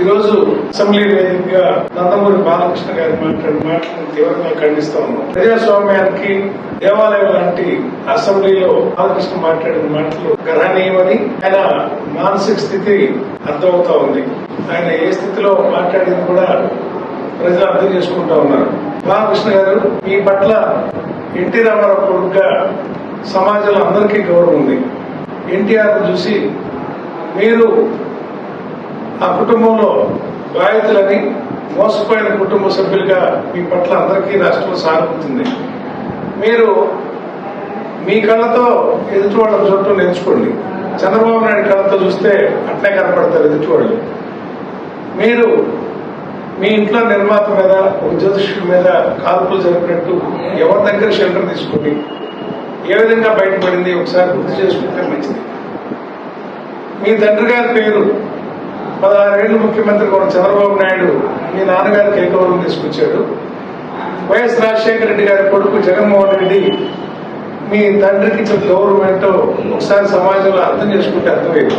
ఈరోజు అసెంబ్లీ వేదికగా నందమూరి బాలకృష్ణ గారి మాట్లాడిన మాటలను తీవ్రంగా ఖండిస్తా ఉన్నాం. ప్రజాస్వామ్యానికి దేవాలయం లాంటి అసెంబ్లీలో బాలకృష్ణ మాట్లాడిన మాటలు గ్రహణీయమని ఆయన మానసిక స్థితి అర్థమవుతా ఉంది. ఆయన ఏ స్థితిలో మాట్లాడింది కూడా ప్రజలు అర్థం చేసుకుంటా ఉన్నారు. బాలకృష్ణ గారు మీ పట్ల ఎన్టీ రామారావు కొడుకుగా సమాజంలో అందరికీ గౌరవం ఉంది. ఎన్టీఆర్ చూసి మీరు ఆ కుటుంబంలో బాధితులని మోసపోయిన కుటుంబ సభ్యులుగా మీ పట్ల అందరికీ రాష్ట్రంలో సాగుతుంది మీరు మీ కళ్ళతో ఎదుటి వాళ్ళ చూడటం నేర్చుకోండి. చంద్రబాబు నాయుడు కళ్ళతో చూస్తే అట్లే కనపడతారు ఎదుటివాళ్ళు మీరు మీ ఇంట్లో నిర్మాత మీద ఒక జ్యోతిష్యుడి మీద కాల్పులు జరిపినట్టు ఎవరి దగ్గర షెల్టర్ తీసుకోండి. ఏ విధంగా బయటపడింది ఒకసారి గుర్తు చేసుకుంటే మంచిది. మీ తండ్రి గారి పేరు పదహారేళ్ళు ముఖ్యమంత్రి కూడా చంద్రబాబు నాయుడు మీ నాన్నగారు కేకవరం తీసుకొచ్చాడు. వైఎస్ రాజశేఖర రెడ్డి గారి కొడుకు జగన్మోహన్ రెడ్డి మీ తండ్రికి ఇచ్చిన గౌరవం ఏంటో ఒకసారి సమాజంలో అర్థం చేసుకుంటే అర్థమైంది